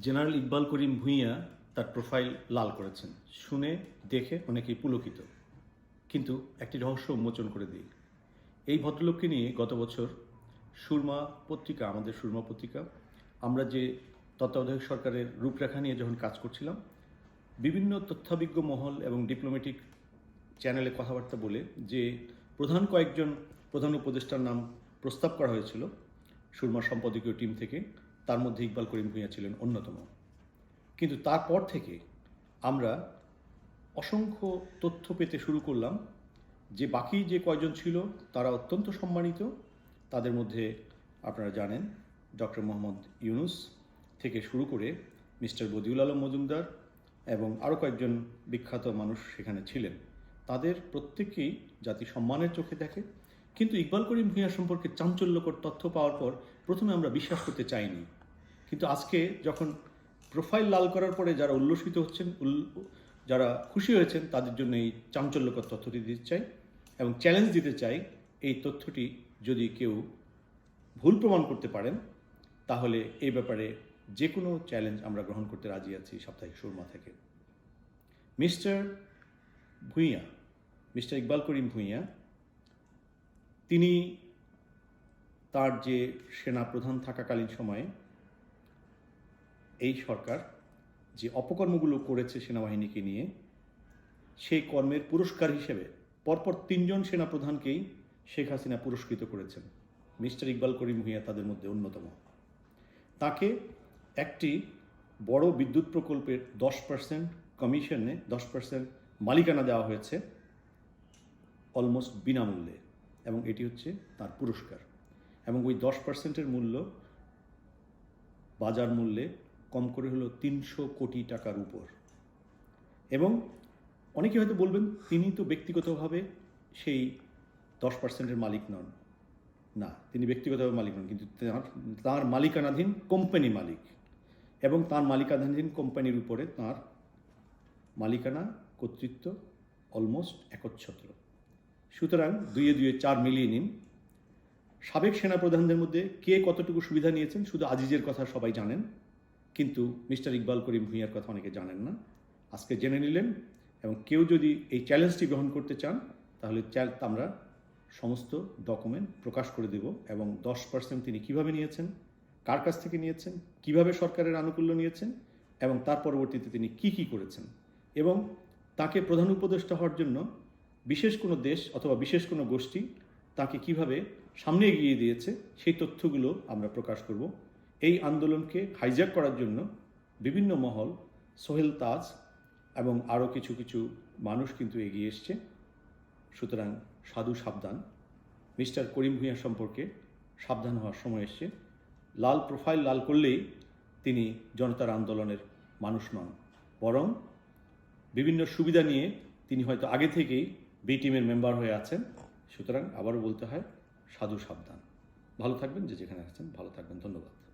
General Iqbal Karim Bhuiyan তার profile লাল করেছেন। শুনে দেখে অনেকেই পুলকিত। কিন্তু একটি রহস্য উন্মোচন করে দিই। এই ভদ্রলোককে নিয়ে গত বছর সুরমা পত্রিকা, আমাদের সুরমা পত্রিকা, আমরা যে তত্ত্বাবধায়ক সরকারের রূপরেখা নিয়ে যখন কাজ করছিলাম, বিভিন্ন তথ্যাবিজ্ঞ মহল এবং ডিপ্লোম্যাটিক চ্যানেলে কথাবার্তা বলে যে প্রধান কয়েকজন প্রধান উপদেষ্টার নাম প্রস্তাব করা হয়েছিল সুরমা সম্পাদকীয় টিম থেকে তার মধ্যে ইকবাল করিম ভূঁইয়া ছিলেন অন্যতম। কিন্তু তারপর থেকে আমরা অসংখ্য তথ্য পেতে শুরু করলাম যে বাকি যে কয়জন ছিল তারা অত্যন্ত সম্মানিত। তাদের মধ্যে আপনারা জানেন ডক্টর মোহাম্মদ ইউনুস থেকে শুরু করে মিস্টার বদিউল আলম মজুমদার এবং আরও কয়েকজন বিখ্যাত মানুষ সেখানে ছিলেন। তাদের প্রত্যেকেই জাতি সম্মানের চোখে দেখে। কিন্তু ইকবাল করিম ভূঁইয়া সম্পর্কে চাঞ্চল্যকর তথ্য পাওয়ার পর প্রথমে আমরা বিশ্বাস করতে চাইনি কিন্তু আজকে যখন প্রোফাইল লাল করার পরে যারা উল্লসিত হচ্ছেন যারা খুশি হয়েছেন, তাদের জন্য এই চাঞ্চল্যকর তথ্যটি দিতে চাই এবং চ্যালেঞ্জ দিতে চাই এই তথ্যটি যদি কেউ ভুল প্রমাণ করতে পারেন, তাহলে এই ব্যাপারে যে কোনো চ্যালেঞ্জ আমরা গ্রহণ করতে রাজি আছি সাপ্তাহিক সুরমা থেকে। মিস্টার ভূঁইয়া, মিস্টার ইকবাল করিম ভূঁইয়া, তিনি তার যে সেনা প্রধান থাকাকালীন সময়ে এই সরকার যে অপকর্মগুলো করেছে সেনাবাহিনীকে নিয়ে, সেই কর্মের পুরস্কার হিসেবে পরপর তিনজন সেনাপ্রধানকেই শেখ হাসিনা পুরস্কৃত করেছেন। মিস্টার ইকবাল করিম ভূঁইয়া তাদের মধ্যে অন্যতম। তাকে একটি বড় বিদ্যুৎ প্রকল্পের দশ পার্সেন্ট কমিশনে দশ পার্সেন্ট মালিকানা দেওয়া হয়েছে, অলমোস্ট বিনামূল্যে, এবং এটি হচ্ছে তার পুরস্কার। এবং ওই দশ পার্সেন্টের মূল্য বাজার মূল্যে কম করে হলো তিনশো কোটি টাকার উপর। এবং অনেকে হয়তো বলবেন, তিনি তো ব্যক্তিগতভাবে সেই দশ পার্সেন্টের মালিক নন। না, তিনি ব্যক্তিগতভাবে মালিক নন, কিন্তু তার তার মালিকানাধীন কোম্পানি মালিক। এবং তার মালিকানাধীন কোম্পানির উপরে তার মালিকানা, কর্তৃত্ব অলমোস্ট একচ্ছত্র। সুতরাং দুইয়ে দুইয়ে চার মিলিয়ে নিন। সাবেক সেনাপ্রধানদের মধ্যে কে কতটুকু সুবিধা নিয়েছেন, শুধু আজিজের কথা সবাই জানেন। কিন্তু মিস্টার ইকবাল করিম ভূঁইয়ার কথা অনেকে জানেন না। আজকে জেনে নিলেন এবং কেউ যদি এই চ্যালেঞ্জটি গ্রহণ করতে চান, তাহলে আমরা সমস্ত ডকুমেন্ট প্রকাশ করে দেব এবং দশ পার্সেন্ট তিনি কীভাবে নিয়েছেন, কার কাছ থেকে নিয়েছেন, কীভাবে সরকারের আনুকূল্য নিয়েছেন এবং তার পরবর্তীতে তিনি কি কি করেছেন এবং তাকে প্রধান উপদেষ্টা হওয়ার জন্য বিশেষ কোনো দেশ অথবা বিশেষ কোনো গোষ্ঠী তাকে কীভাবে সামনে এগিয়ে দিয়েছে, সেই তথ্যগুলো আমরা প্রকাশ করব। এই আন্দোলনকে হাইজ্যাক করার জন্য বিভিন্ন মহল, সোহেল তাজ এবং আরও কিছু কিছু মানুষ কিন্তু এগিয়ে এসছে। সুতরাং সাধু সাবধান। মিস্টার করিম ভূঁইয়া সম্পর্কে সাবধান হওয়ার সময় এসছে। লাল প্রোফাইল লাল করলেই তিনি জনতার আন্দোলনের মানুষ নন। বরং বিভিন্ন সুবিধা নিয়ে তিনি হয়তো আগে থেকেই বি টিমের মেম্বার হয়ে আছেন। সুতরাং আবারও বলতে হয়, সাধু সাবধান। ভালো থাকবেন যে যেখানে আছেন, ভালো থাকবেন। ধন্যবাদ।